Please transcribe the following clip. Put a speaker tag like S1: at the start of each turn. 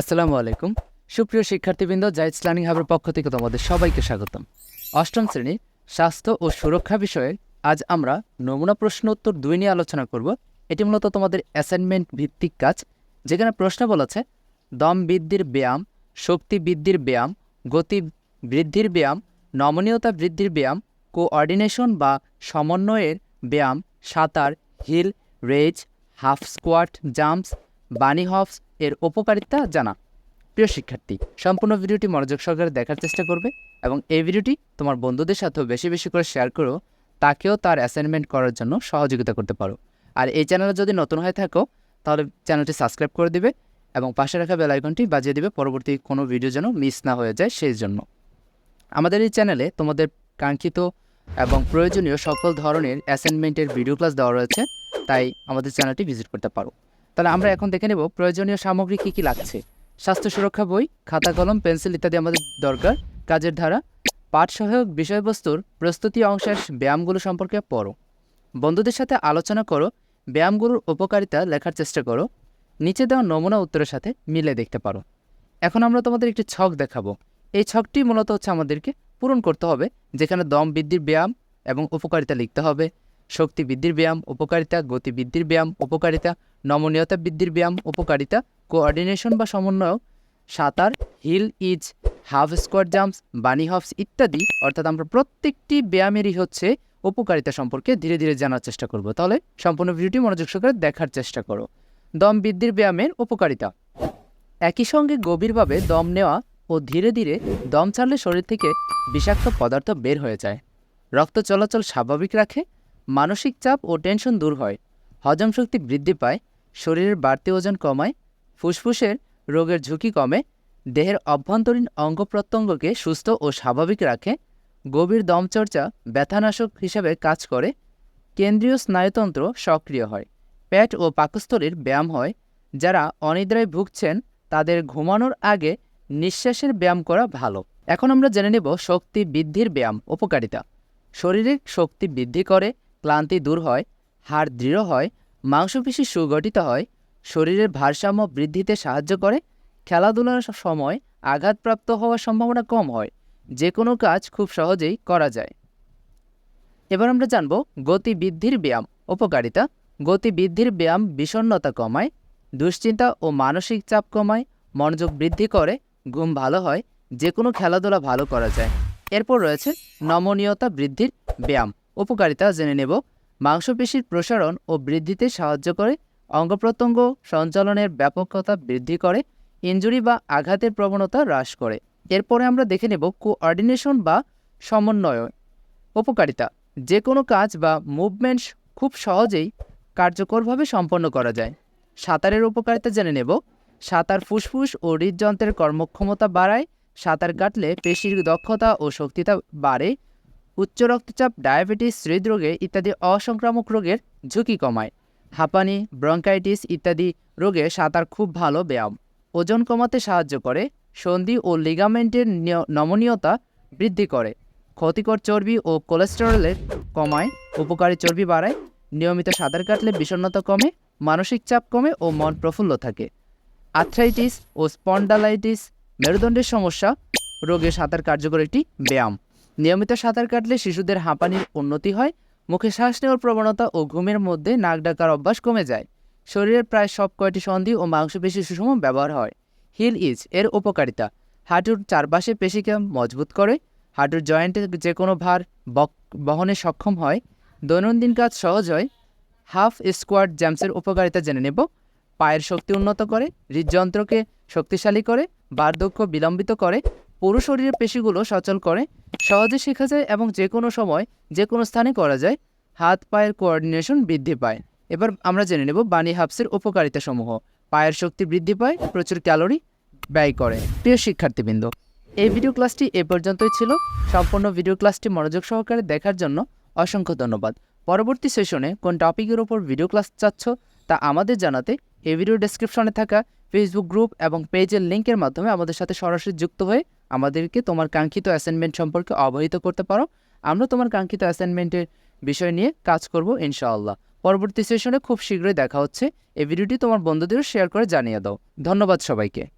S1: আসসালামু আলাইকুম। সুপ্রিয় শিক্ষার্থীবৃন্দ জাইটস লার্নিং হাবের পক্ষ থেকে তোমাদের সবাইকে স্বাগতম। অষ্টম শ্রেণি স্বাস্থ্য ও সুরক্ষা বিষয়ে আজ আমরা নমুনা প্রশ্ন উত্তর দুই নিয়ে আলোচনা করব। এটি মূলত তোমাদের অ্যাসাইনমেন্ট ভিত্তিক কাজ, যেখানে প্রশ্ন বলেছে দম বৃদ্ধির ব্যায়াম, শক্তি বৃদ্ধির ব্যায়াম, গতি বৃদ্ধির ব্যায়াম, নমনীয়তা বৃদ্ধির ব্যায়াম কোঅর্ডিনেশন বা সমন্বয়ের ব্যায়াম, সাঁতার heel raise half squat jumps bunny hops এর উপকারিতা জানা। প্রিয় শিক্ষার্থী, সম্পূর্ণ ভিডিওটি মনোযোগ সহকারে দেখার চেষ্টা করবে এবং এই ভিডিওটি তোমার বন্ধুদের সাথেও বেশি বেশি করে শেয়ার করো, তাকেও তার অ্যাসাইনমেন্ট করার জন্য সহযোগিতা করতে পারো। আর এই চ্যানেলে যদি নতুন হয়ে থাকো, তাহলে চ্যানেলটি সাবস্ক্রাইব করে দিবে এবং পাশে রাখা বেল আইকনটি বাজিয়ে দিবে পরবর্তী কোনো ভিডিও যেন মিস না হয়ে যায় সেই জন্য। আমাদের এই চ্যানেলে তোমাদের কাঙ্ক্ষিত এবং প্রয়োজনীয় সকল ধরনের অ্যাসাইনমেন্টের ভিডিও ক্লাস দেওয়া রয়েছে, তাই আমাদের চ্যানেলটি ভিজিট করতে পারো। তাহলে আমরা এখন দেখে নেব প্রয়োজনীয় সামগ্রী কী কী লাগছে। স্বাস্থ্য সুরক্ষা বই, খাতা, কলম, পেন্সিল ইত্যাদি আমাদের দরকার। কাজের ধারা পাঠ সহায়ক বিষয়বস্তুর প্রস্তুতি অংশের ব্যায়ামগুলো সম্পর্কে পড়ো। বন্ধুদের সাথে আলোচনা করো, ব্যায়ামগুলোর উপকারিতা লেখার চেষ্টা করো। নিচে দেওয়া নমুনা উত্তরের সাথে মিলে দেখতে পারো। এখন আমরা তোমাদের একটি ছক দেখাবো। এই ছকটি মূলত হচ্ছে আমাদেরকে পূরণ করতে হবে, যেখানে দম বৃদ্ধির ব্যায়াম এবং উপকারিতা লিখতে হবে। শক্তি বৃদ্ধির ব্যায়াম, উপকারিতা, গতি বৃদ্ধির ব্যায়াম, উপকারিতা, নমনীয়তা বৃদ্ধির ব্যায়াম, উপকারিতা, কোঅর্ডিনেশন বা সমন্বয় সাঁতার, heel, is, half square jumps, bunny hops ইত্যাদি। অর্থাৎ আমরা প্রত্যেকটি ব্যায়ামেরই হচ্ছে উপকারিতা সম্পর্কে ধীরে ধীরে জানার চেষ্টা করব। তাহলে সম্পূর্ণ ভিডিওটি মনোযোগ সহকারে দেখার চেষ্টা করো। দম বৃদ্ধির ব্যায়ামের উপকারিতা। একই সঙ্গে গভীরভাবে দম নেওয়া ও ধীরে ধীরে দম ছাড়লে শরীর থেকে বিষাক্ত পদার্থ বের হয়ে যায়। রক্ত চলাচল স্বাভাবিক রাখে মানসিক চাপ ও টেনশন দূর হয়। হজম শক্তি বৃদ্ধি পায়, শরীরের বাড়তি ওজন কমায়, ফুসফুসের রোগের ঝুঁকি কমে, দেহের অভ্যন্তরীণ অঙ্গ প্রত্যঙ্গকে সুস্থ ও স্বাভাবিক রাখে, গভীর দমচর্চা, ব্যথানাশক হিসেবে কাজ করে, কেন্দ্রীয় স্নায়ুতন্ত্র সক্রিয় হয়, পেট ও পাকস্থলীর ব্যায়াম হয়, যারা অনিদ্রায় ভুগছেন তাদের ঘুমানোর আগে নিঃশ্বাসের ব্যায়াম করা ভালো। এখন আমরা জেনে নেব শক্তি বৃদ্ধির ব্যায়াম, উপকারিতা। শরীরের শক্তি বৃদ্ধি করে ক্লান্তি দূর হয়, হাড় দৃঢ় হয়, মাংসপেশি সুগঠিত হয়, শরীরের ভারসাম্য বৃদ্ধিতে সাহায্য করে, খেলাধুলার সময় আঘাতপ্রাপ্ত হওয়ার সম্ভাবনা কম হয়, যে কোনো কাজ খুব সহজেই করা যায়। এবার আমরা জানব গতি বৃদ্ধির ব্যায়াম, উপকারিতা। গতি বৃদ্ধির ব্যায়াম বিষণ্ণতা কমায়, দুশ্চিন্তা ও মানসিক চাপ কমায়, মনোযোগ বৃদ্ধি করে, ঘুম ভালো হয়, যে কোনো খেলাধুলা ভালো করা যায়। এরপর রয়েছে নমনীয়তা বৃদ্ধির ব্যায়াম। উপকারিতা জেনে নেব। মাংসপেশির প্রসারণ ও বৃদ্ধিতে সাহায্য করে। অঙ্গপ্রত্যঙ্গ সঞ্চালনের ব্যাপকতা বৃদ্ধি করে। ইনজুরি বা আঘাতের প্রবণতা হ্রাস করে। এরপরে আমরা দেখে নেব কোঅর্ডিনেশন বা সমন্বয়। উপকারিতা যে কোনো কাজ বা মুভমেন্ট খুব সহজেই কার্যকরভাবে সম্পন্ন করা যায়। সাঁতারের উপকারিতা জেনে নেব। সাঁতার ফুসফুস ও হৃদযন্ত্রের কর্মক্ষমতা বাড়ায়। সাঁতার কাটলে পেশির দক্ষতা ও শক্তিতা বাড়ে। উচ্চ রক্তচাপ, ডায়াবেটিস, হৃদরোগে ইত্যাদি অসংক্রামক রোগের ঝুঁকি কমায়। হাঁপানি, ব্রঙ্কাইটিস ইত্যাদি রোগে সাঁতার খুব ভালো ব্যায়াম। ওজন কমাতে সাহায্য করে, সন্ধি ও লিগামেন্টের নিয়- নমনীয়তা বৃদ্ধি করে। ক্ষতিকর চর্বি ও কোলেস্টেরলের কমায়, উপকারী চর্বি বাড়ায়, নিয়মিত সাঁতার কাটলে বিষণ্ণতা কমে, মানসিক চাপ কমে ও মন প্রফুল্ল থাকে। আর্থ্রাইটিস ও স্পন্ডালাইটিস, মেরুদণ্ডের সমস্যা, রোগে সাঁতার কার্যকর একটি ব্যায়াম। নিয়মিত সাঁতার কাটলে শিশুদের হাঁপানির উন্নতি হয়, মুখে শ্বাস নেওয়ার প্রবণতা ও ঘুমের মধ্যে নাক ডাকার অভ্যাস কমে যায়। শরীরের প্রায় সব কয়টি সন্ধি ও মাংসপেশি সুষম ব্যবহার হয়। হিল ইজ এর উপকারিতা। হাঁটুর চারপাশে পেশিকে মজবুত করে। হাঁটুর জয়েন্টে যে কোনো ভার বহনে সক্ষম হয়। দৈনন্দিন কাজ সহজ হয়। হাফ স্কোয়াড জ্যামসের উপকারিতা জেনে নেব। পায়ের শক্তি উন্নত করে। হৃদযন্ত্রকে শক্তিশালী করে। বার্ধক্য বিলম্বিত করে। পুরো শরীরের পেশিগুলো সচল করে, সহজে শেখা যায় এবং যে কোনো সময় যে কোনো স্থানে করা যায়, হাত পায়ের কোঅর্ডিনেশন বৃদ্ধি পায়। এবার আমরা জেনে নেব বানি হাফসের উপকারিতা সমূহ পায়ের শক্তি বৃদ্ধি পায়, প্রচুর ক্যালোরি ব্যয় করে। প্রিয় শিক্ষার্থীবৃন্দ, এই ভিডিও ক্লাসটি এ পর্যন্তই ছিল। সম্পূর্ণ ভিডিও ক্লাসটি মনোযোগ সহকারে দেখার জন্য অসংখ্য ধন্যবাদ। পরবর্তী সেশনে কোন টপিকের ওপর ভিডিও ক্লাস চাচ্ছ তা আমাদের জানাতে এই ভিডিও ডেসক্রিপশনে থাকা ফেসবুক গ্রুপ এবং পেজের লিঙ্কের মাধ্যমে আমাদের সাথে সরাসরি যুক্ত হয়ে আমাদেরকে তোমার কাঙ্ক্ষিত অ্যাসাইনমেন্ট সম্পর্কে অবহিত করতে পারো। আমরা তোমার কাঙ্ক্ষিত অ্যাসাইনমেন্টের বিষয় নিয়ে কাজ করব ইনশাআল্লাহ। পরবর্তী সেশনে খুব শীঘ্রই দেখা হচ্ছে। এই ভিডিওটি তোমার বন্ধুদেরও শেয়ার করে জানিয়ে দাও। ধন্যবাদ সবাইকে।